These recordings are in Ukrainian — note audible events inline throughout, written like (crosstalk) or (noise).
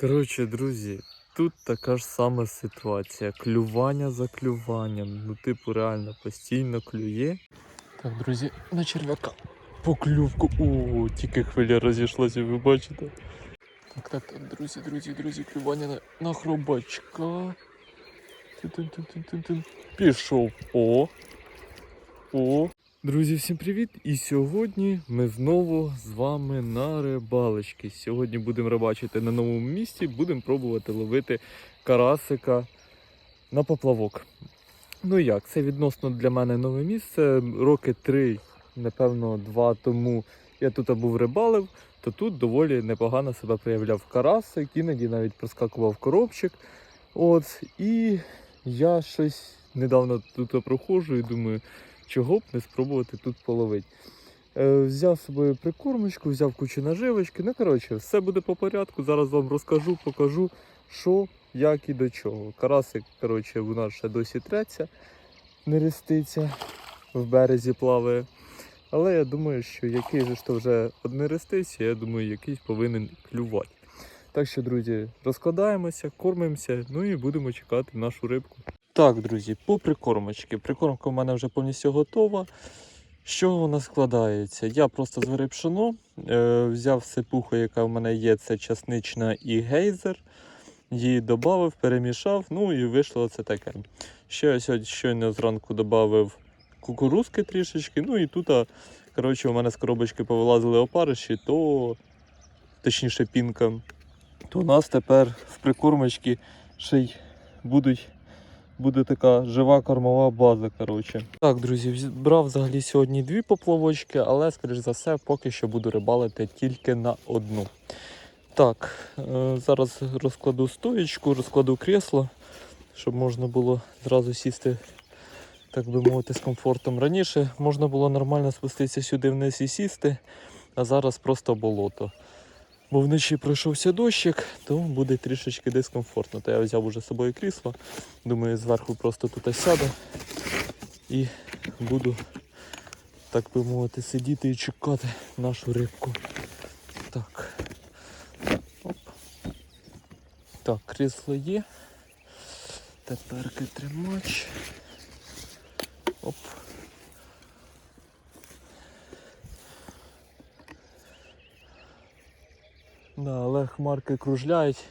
Коротше, друзі, тут така ж сама ситуація. Клювання за клюванням. Ну, типу, реально постійно клює. Так, друзі, на черв'яка. Поклювку. О, тільки хвиля розійшлася, ви бачите. Так, так, так, друзі, друзі, друзі, клювання на, на хробачка. Тин-тин-тин-тин-тин. Пішов. О. О. Друзі, всім привіт! І сьогодні ми знову з вами на рибалочці. Сьогодні будемо рибачити на новому місці, будемо пробувати ловити карасика на поплавок. Ну як, це відносно для мене нове місце. Роки три, напевно, два тому я тут був рибалив, то тут доволі непогано себе проявляв карасик, іноді навіть проскакував коробчик. От, і я щось недавно тут проходжу і думаю, чого б не спробувати тут половити. Е, взяв собою прикормочку, взяв кучу наживочки. Ну, коротше, все буде по порядку. Зараз вам розкажу, покажу, що, як і до чого. Карасик, коротше, у нас ще досі треться, не реститься, в березі плаває. Але я думаю, що який же то вже одне реститься, я думаю, якийсь повинен клювати. Так що, друзі, розкладаємося, кормимося, ну і будемо чекати нашу рибку. Так, друзі, по прикормочки. Прикормка в мене вже повністю готова. Чого вона складається? Я просто зварив пшено, е, взяв сипуху, яка в мене є, це часнична і гейзер. Її додав, перемішав, ну і вийшло це таке. Ще я сьогодні щойно зранку додав кукурузки трішечки. Ну і тут, коротше, у мене з коробочки повилазили опариші, то точніше пінка. То у нас тепер в прикормочці ще й будуть буде така жива кормова база. коротше. Так, друзі, брав взагалі сьогодні дві поплавочки, але, скоріш за все, поки що буду рибалити тільки на одну. Так, е, зараз розкладу стоєчку, розкладу кресло, щоб можна було зразу сісти, так би мовити, з комфортом. Раніше можна було нормально спуститися сюди вниз і сісти, а зараз просто болото. Бо вночі пройшовся дощик, то буде трішечки дискомфортно. Та я взяв уже з собою крісло. Думаю, зверху просто тут сяду і буду, так би мовити, сидіти і чекати нашу рибку. Так. Оп. Так, крісло є. Тепер тримач. Оп. Да, але хмарки кружляють.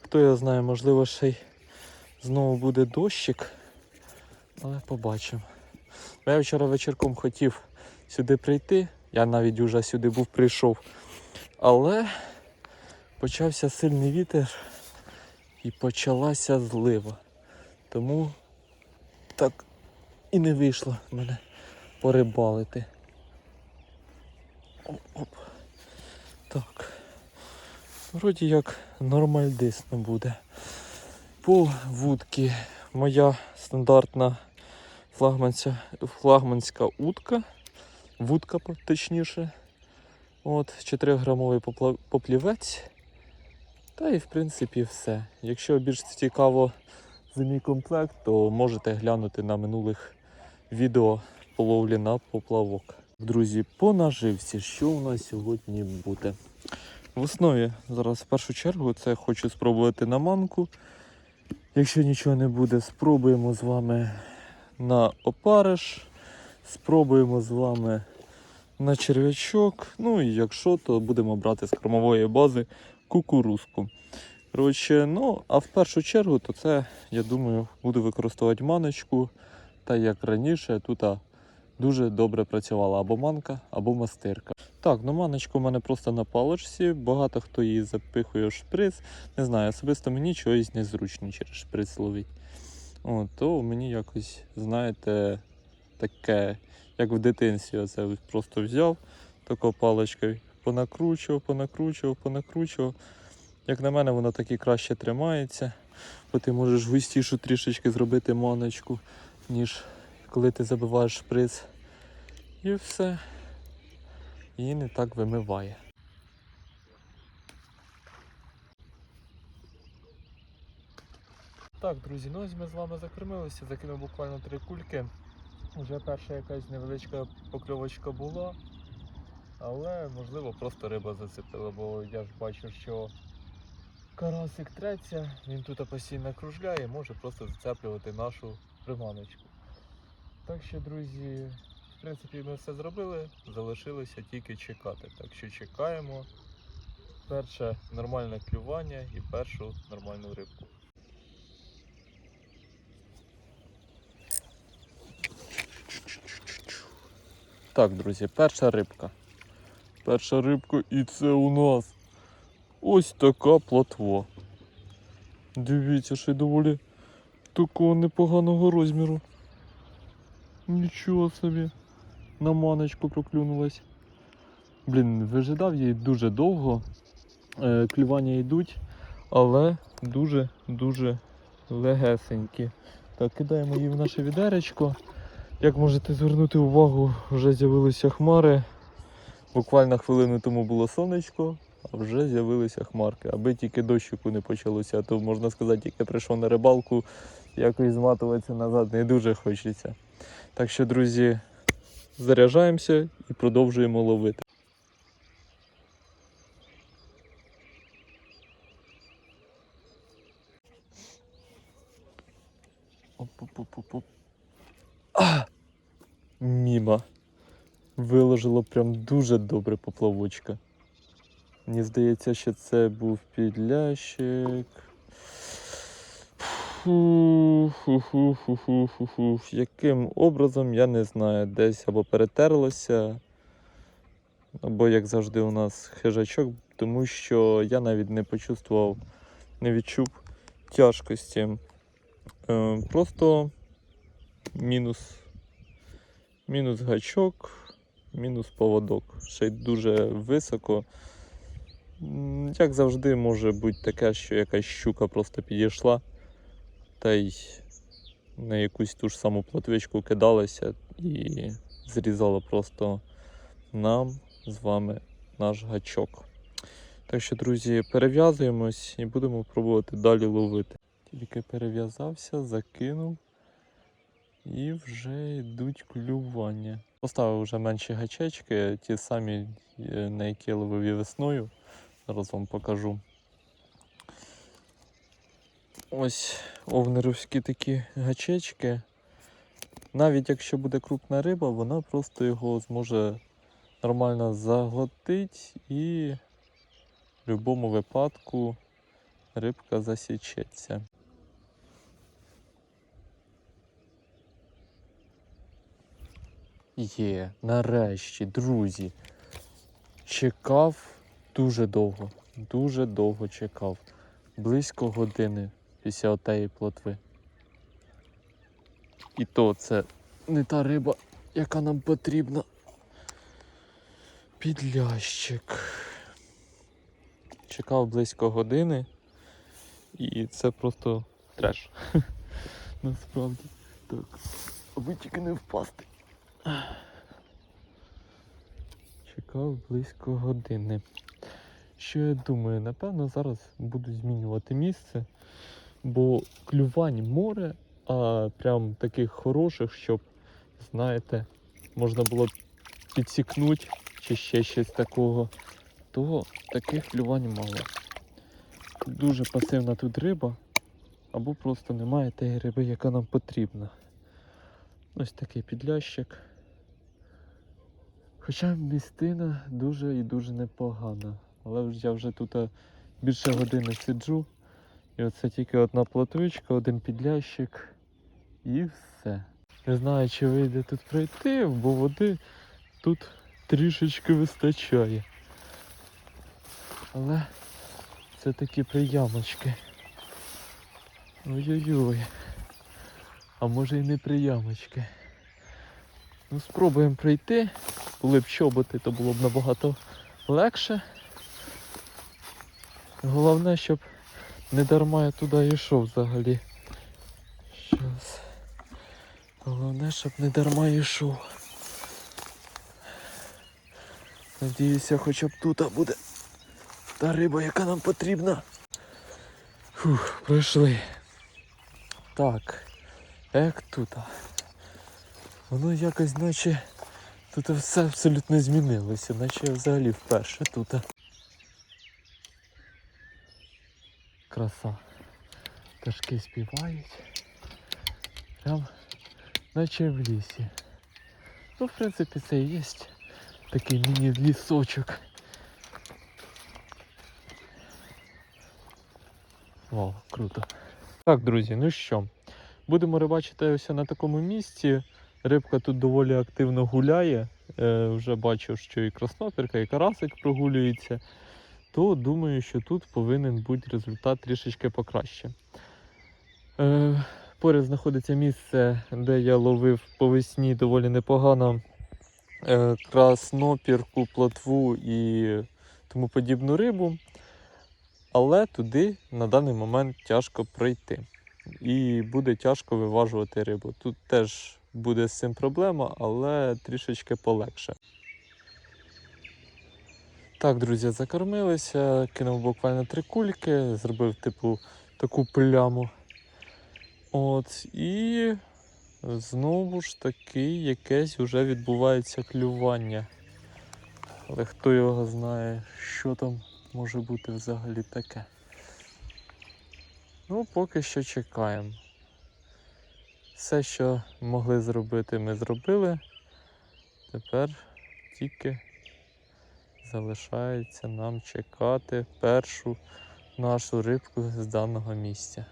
Хто його знає, можливо, ще й знову буде дощик. Але побачимо. Я вчора вечірком хотів сюди прийти. Я навіть вже сюди був прийшов. Але почався сильний вітер і почалася злива. Тому так і не вийшло мене порибалити. Оп-оп. Так. Вроді як нормальдисно буде. По вудки моя стандартна флагманця, флагманська утка. Вудка точніше. От, 4-грамовий поплівець. Та і в принципі все. Якщо більш цікаво за мій комплект, то можете глянути на минулих відео по ловлі на поплавок. Друзі, по наживці, що у нас сьогодні буде? В основі зараз в першу чергу це хочу спробувати на манку. Якщо нічого не буде, спробуємо з вами на опариш, спробуємо з вами на черв'ячок. Ну і якщо, то будемо брати з кормової бази кукурузку. Коротше, ну, а в першу чергу, то це, я думаю, буду використовувати маночку. Та як раніше, тут дуже добре працювала або манка, або мастирка. Так, ну маночка у мене просто на паличці, багато хто її запихує в шприц. Не знаю, особисто мені чогось незручно через шприц ловить. О, то мені якось, знаєте, таке, як в дитинстві, ось просто взяв такою паличкою, понакручував, понакручував, понакручував. Як на мене, воно так краще тримається, бо ти можеш густішу трішечки зробити маночку, ніж коли ти забиваєш шприц. І все і не так вимиває. Так, друзі, ну ось ми з вами закормилися, закинув буквально три кульки. Вже перша якась невеличка покльовочка була, але можливо просто риба зацепила, бо я ж бачу, що карасик треться, він тут постійно кружляє, може просто зацеплювати нашу приманочку. Так що, друзі, в принципі, ми все зробили, залишилося тільки чекати. Так що чекаємо перше нормальне клювання і першу нормальну рибку. Так, друзі, перша рибка. Перша рибка і це у нас ось така плотва. Дивіться, ще й доволі такого непоганого розміру. Нічого собі. На маночку проклюнулась. Блін, вижидав її дуже довго. Е, клювання йдуть, але дуже-дуже легесенькі. Так, кидаємо її в наше відеречко. Як можете звернути увагу, вже з'явилися хмари. Буквально хвилину тому було сонечко, а вже з'явилися хмарки. Аби тільки дощику не почалося, а то можна сказати, тільки прийшов на рибалку, якось зматуватися назад не дуже хочеться. Так що, друзі, заряджаємося і продовжуємо ловити. Оп-оп-оп-оп. А! Міма. Виложило прям дуже добре поплавочка. Мені здається, що це був підлящик. Фу, фу, фу, фу, фу, фу, фу. Яким образом, я не знаю. Десь або перетерлося, або, як завжди, у нас хижачок, тому що я навіть не почувствував, не відчув тяжкості. Е, просто мінус, мінус гачок, мінус поводок. Ще й дуже високо. Як завжди, може бути таке, що якась щука просто підійшла та й на якусь ту ж саму платвичку кидалася і зрізала просто нам з вами наш гачок. Так що, друзі, перев'язуємось і будемо пробувати далі ловити. Тільки перев'язався, закинув і вже йдуть клювання. Поставив вже менші гачечки, ті самі, е, на які я ловив і весною. Зараз вам покажу. Ось овнерівські такі гачечки. Навіть якщо буде крупна риба, вона просто його зможе нормально заглотити і в будь-якому випадку рибка засічеться. Є, нарешті, друзі. Чекав дуже довго, дуже довго чекав. Близько години після отеї плотви. І то це не та риба, яка нам потрібна. Підлящик. Чекав близько години. І це просто треш. (laughs) Насправді. Так. Аби тільки не впасти. Чекав близько години. Що я думаю, напевно, зараз буду змінювати місце, бо клювань море, а прям таких хороших, щоб, знаєте, можна було підсікнути чи ще щось такого, то таких клювань мало. Дуже пасивна тут риба, або просто немає тієї риби, яка нам потрібна. Ось такий підлящик. Хоча містина дуже і дуже непогана. Але я вже тут е, більше години сиджу. І оце тільки одна платвичка, один підлящик і все. Не знаю, чи вийде тут пройти, бо води тут трішечки вистачає. Але це такі приямочки. Ой-ой-ой. А може і не приямочки. Ну, спробуємо пройти. Були б чоботи, то було б набагато легше. Головне, щоб не дарма я туди йшов взагалі. Щас. Головне, щоб не дарма йшов. Надіюся, хоча б тут буде та риба, яка нам потрібна. Фух, пройшли. Так, як тут? Воно якось наче тут все абсолютно змінилося, наче я взагалі вперше тут. Краса. Пташки співають. Прям наче в лісі. Ну, в принципі, це і є такий міні-лісочок. Вау, круто. Так, друзі, ну що, будемо рибачити ось на такому місці. Рибка тут доволі активно гуляє. Е, вже бачив, що і краснопірка, і карасик прогулюється. То думаю, що тут повинен бути результат трішечки покраще. Е, поряд знаходиться місце, де я ловив по весні доволі непогано е, краснопірку, плотву і тому подібну рибу. Але туди на даний момент тяжко пройти. І буде тяжко виважувати рибу. Тут теж буде з цим проблема, але трішечки полегше. Так, друзі, закормилися, кинув буквально три кульки, зробив типу таку пляму. От, і знову ж таки якесь вже відбувається клювання. Але хто його знає, що там може бути взагалі таке. Ну, поки що чекаємо. Все, що могли зробити, ми зробили. Тепер тільки залишається нам чекати першу нашу рибку з даного місця.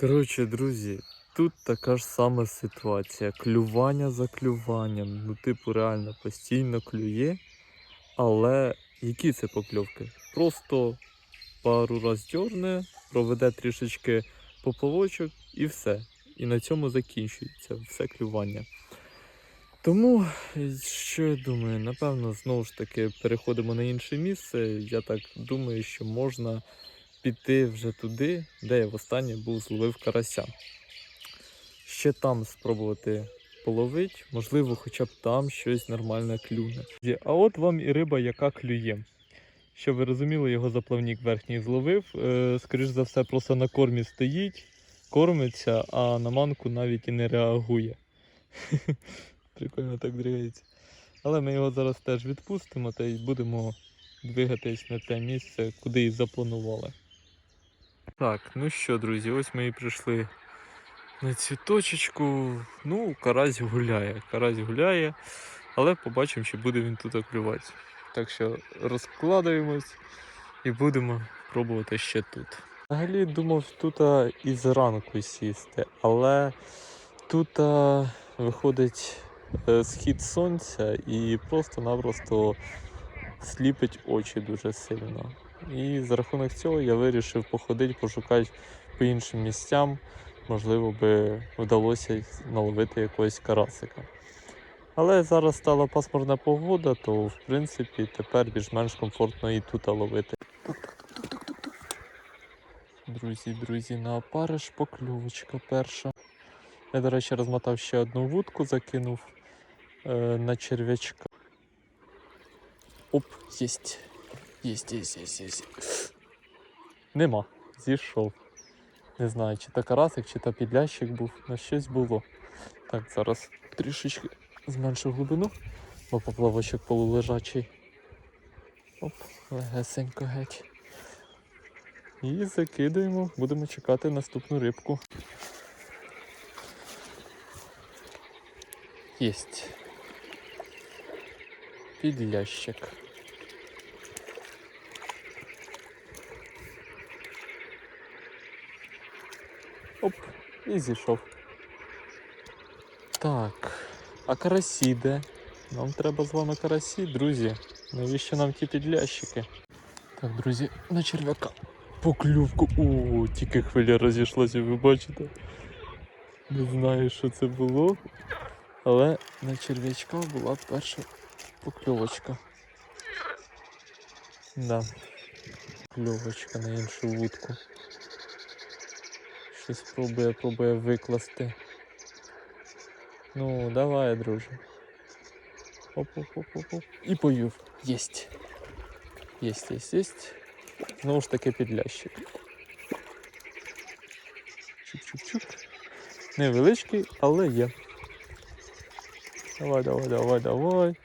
Коротше, друзі, тут така ж сама ситуація. Клювання за клюванням. Ну, типу, реально постійно клює. Але які це покльовки? Просто пару раз дьорне, проведе трішечки поплавочок і все. І на цьому закінчується все клювання. Тому, що я думаю, напевно, знову ж таки переходимо на інше місце. Я так думаю, що можна піти вже туди, де я востаннє був зловив карася. Ще там спробувати половити, можливо, хоча б там щось нормальне клюне. А от вам і риба, яка клює. Щоб ви розуміли, його заплавник верхній зловив. Е, скоріш за все, просто на кормі стоїть, кормиться, а на манку навіть і не реагує. (laughs) Прикольно так дригається. Але ми його зараз теж відпустимо та й будемо двигатись на те місце, куди і запланували. Так, ну що, друзі, ось ми і прийшли на цю. Ну, карась гуляє. Карась гуляє, але побачимо, чи буде він тут клювати. Так що розкладаємось і будемо пробувати ще тут. Взагалі думав тут і зранку сісти, але тут виходить схід сонця і просто-напросто сліпить очі дуже сильно. І за рахунок цього я вирішив походити, пошукати по іншим місцям. Можливо, би вдалося наловити якогось карасика. Але зараз стала пасмурна погода, то в принципі тепер більш-менш комфортно і тут ловити. Друзі, друзі, на опариш покльовочка перша. Я, до речі, розмотав ще одну вудку, закинув е, на черв'ячка. Оп, єсть. Єсть, єсть, єсть, єсть. Нема, зійшов. Не знаю, чи то карасик, чи то підлящик був, але щось було. Так, зараз трішечки зменшу глибину, бо поплавочок полулежачий. Оп, легесенько геть. І закидаємо, будемо чекати наступну рибку. Єсть. Підлящик. Оп, і зійшов. Так, а карасі де? Нам треба з вами карасі, друзі. Навіщо нам ті підлящики? Так, друзі, на черв'яка. Поклювку. О, тільки хвиля розійшлася, ви бачите. Не знаю, що це було. Але на черв'ячка була перша покльовочка. Да. Кльовочка на іншу вудку. Щось пробує, пробує викласти. Ну, давай, друже. Оп-оп-оп-оп. І поїв. Єсть. Єсть, єсть, єсть. Знову ж таки підлящик. Чук-чук-чук. Невеличкий, але є. Давай, давай, давай, давай.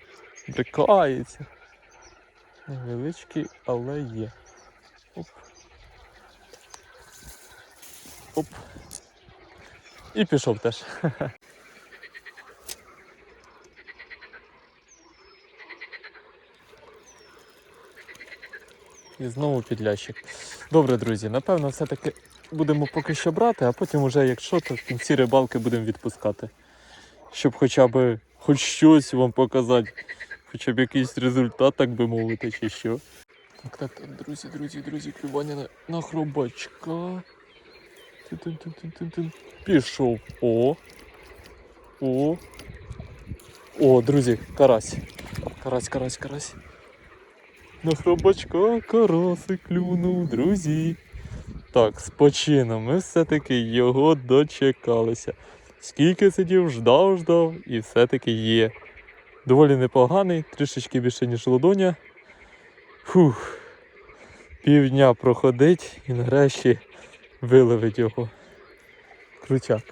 Брикається. Невеличкий, але є. Оп. Оп. І пішов теж. (laughs) І знову підлящик. Добре, друзі, напевно, все-таки будемо поки що брати, а потім уже, якщо, то в кінці рибалки будемо відпускати. Щоб хоча б хоч щось вам показати, хоча б якийсь результат, так би мовити, чи що. Так, так, так, друзі, друзі, друзі, клювання на, на хробачка. Пішов. О. О. О, друзі, карась. Карась, карась, карась. На хробачка карасик клюнув, друзі. Так, з почином ми все-таки його дочекалися. Скільки сидів, ждав, ждав, і все-таки є. Доволі непоганий, трішечки більше, ніж ладоня. Фух. Півдня проходить і нарешті виловить його. Крутяк.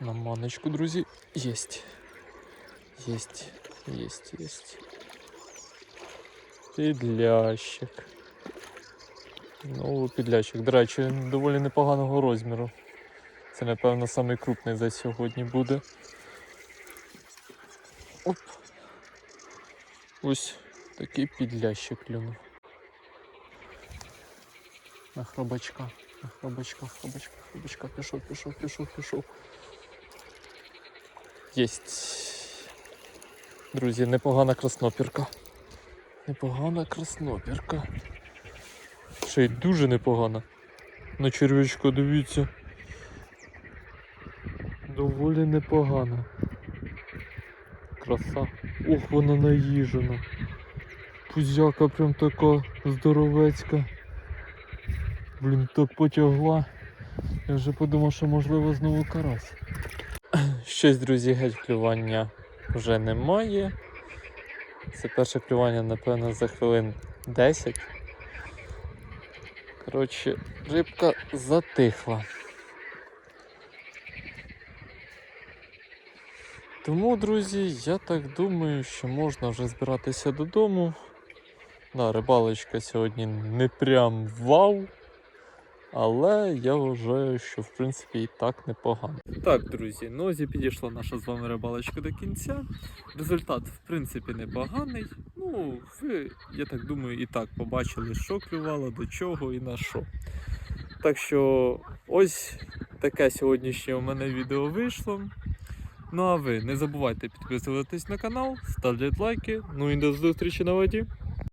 На маночку, друзі, єсть. Єсть, єсть, єсть. Підлящик. Ну, підлящик. До речі, доволі непоганого розміру. Це, напевно, самий крупний за сьогодні буде. Оп. Ось такий підлящик клюнув. На хробачка, на хробачка, хробачка, хробачка. Пішов, пішов, пішов, пішов. Єсть. Друзі, непогана краснопірка. Непогана краснопірка. Ще й дуже непогана. На червячка дивіться. Доволі непогана. Краса. Ох, вона наїжена. Пузяка прям така здоровецька. Блін, так потягла. Я вже подумав, що можливо знову карась. Щось, друзі, геть клювання вже немає. Це перше клювання, напевно, за хвилин 10. Коротше, рибка затихла. Тому, друзі, я так думаю, що можна вже збиратися додому. Да, рибалочка сьогодні не прям вау. Але я вважаю, що в принципі і так непогано. Так, друзі, ну ось підійшла наша з вами рибалочка до кінця. Результат, в принципі, непоганий. Ну, ви, я так думаю, і так побачили, що клювало, до чого і на що. Так що ось таке сьогоднішнє у мене відео вийшло. Ну а ви не забувайте підписуватись на канал, ставити лайки. Ну і до зустрічі на воді.